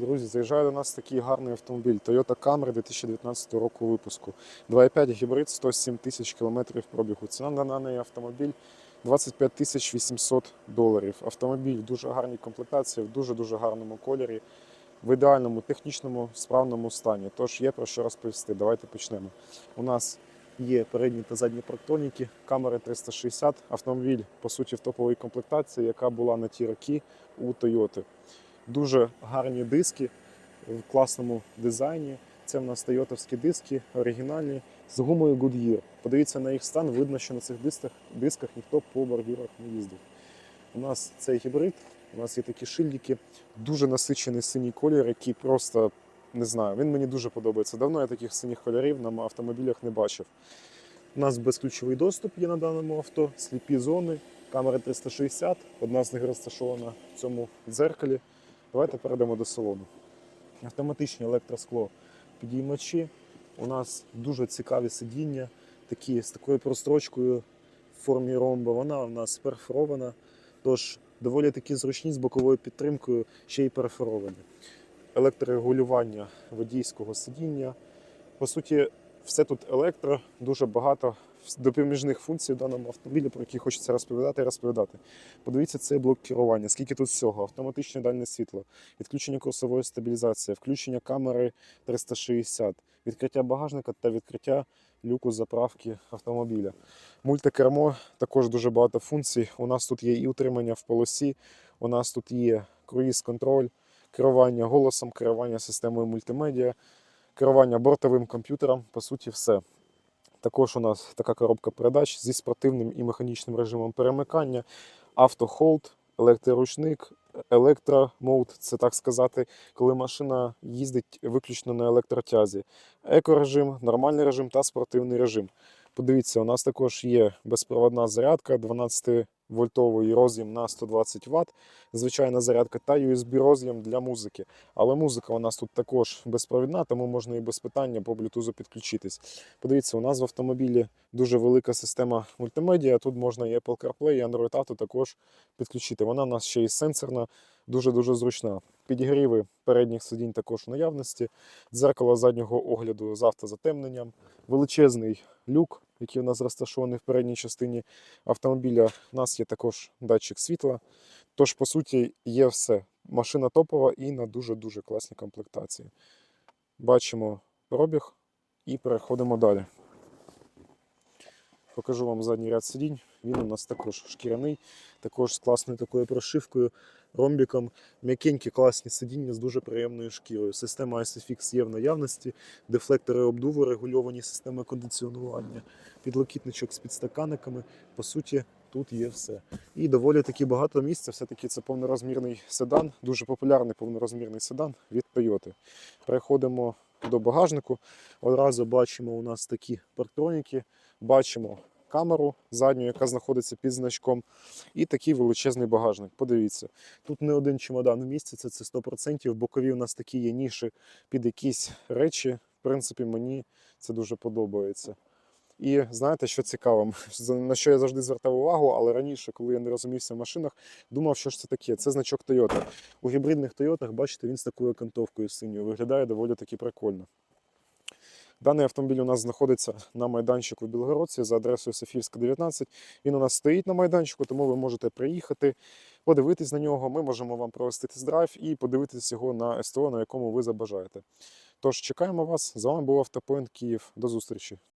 Друзі, заїжджає до нас такий гарний автомобіль Toyota Camry 2019 року випуску. 2.5 гібрид, 107 тисяч кілометрів пробігу. Ціна на даний автомобіль 25 тисяч 800 доларів. Автомобіль в дуже гарній комплектації, в дуже-дуже гарному кольорі, в ідеальному технічному справному стані. Тож є про що розповісти. Давайте почнемо. У нас є передні та задні парктроніки, камери 360, автомобіль, по суті, в топовій комплектації, яка була на ті роки у Toyota. Дуже гарні диски в класному дизайні. Це в нас тойотовські диски, оригінальні, з гумою Goodyear. Подивіться на їх стан, видно, що на цих дисках, дисках ніхто по бордюрах не їздив. У нас цей гібрид, у нас є такі шильдики, дуже насичений синій колір, який просто не знаю, він мені дуже подобається. Давно я таких синіх кольорів на автомобілях не бачив. У нас безключовий доступ є на даному авто, сліпі зони, камера 360, одна з них розташована в цьому дзеркалі. Давайте перейдемо до салону. Автоматичні електроскло підіймачі. У нас дуже цікаві сидіння, такі з такою прострочкою в формі ромба. Вона у нас перфорована, тож доволі такі зручні з боковою підтримкою, ще й перфоровані. Електрорегулювання водійського сидіння. По суті, все тут електро, дуже багато допоміжних функцій в даному автомобілі, про які хочеться розповідати і розповідати. Подивіться цей блок керування, скільки тут всього, автоматичне дальне світло, відключення курсової стабілізації, включення камери 360, відкриття багажника та відкриття люку заправки автомобіля. Мультикермо також дуже багато функцій. У нас тут є і утримання в полосі, у нас тут є круїз-контроль, керування голосом, керування системою мультимедіа, керування бортовим комп'ютером, по суті, все. Також у нас така коробка передач зі спортивним і механічним режимом перемикання, автохолд, електроручник, електромоут, це так сказати, коли машина їздить виключно на електротязі. Екорежим, нормальний режим та спортивний режим. Подивіться, у нас також є безпроводна зарядка 12 вольтовий роз'єм на 120 Вт, звичайна зарядка та USB роз'єм для музики. Але музика у нас тут також безпровідна, тому можна і без питання по Bluetooth підключитись. Подивіться, у нас в автомобілі дуже велика система мультимедіа. Тут можна і Apple CarPlay, і Android Auto також підключити. Вона у нас ще й сенсорна, дуже-дуже зручна. Підігріви передніх сидінь також в наявності, дзеркало заднього огляду з автозатемненням, величезний люк, який у нас розташований в передній частині автомобіля. У нас є також датчик світла. Тож, по суті, є все. Машина топова і на дуже-дуже класній комплектації. Бачимо пробіг і переходимо далі. Покажу вам задній ряд сидінь. Він у нас також шкіряний, також з класною такою прошивкою, ромбіком. М'якенькі класні сидіння з дуже приємною шкірою. Система ISOFIX є в наявності, дефлектори обдуву, регульовані системи кондиціонування, підлокітничок з підстаканниками. По суті, тут є все. І доволі таки багато місця. Все-таки це повнорозмірний седан, дуже популярний повнорозмірний седан від Toyota. Переходимо до багажнику. Одразу бачимо у нас такі парктроніки, бачимо камеру задню, яка знаходиться під значком, і такий величезний багажник. Подивіться, тут не один чемодан вміститься, це 100%. Бокові у нас такі є ніші під якісь речі. В принципі, мені це дуже подобається. І знаєте, що цікаво, на що я завжди звертав увагу, але раніше, коли я не розумівся в машинах, думав, що ж це таке. Це значок Toyota. У гібридних Toyota, бачите, він з такою окантовкою синьою. Виглядає доволі таки прикольно. Даний автомобіль у нас знаходиться на майданчику в Білгородці за адресою Софійська, 19. Він у нас стоїть на майданчику, тому ви можете приїхати, подивитись на нього. Ми можемо вам провести тест-драйв і подивитись його на СТО, на якому ви забажаєте. Тож чекаємо вас. З вами був Автопоінт Київ. До зустрічі.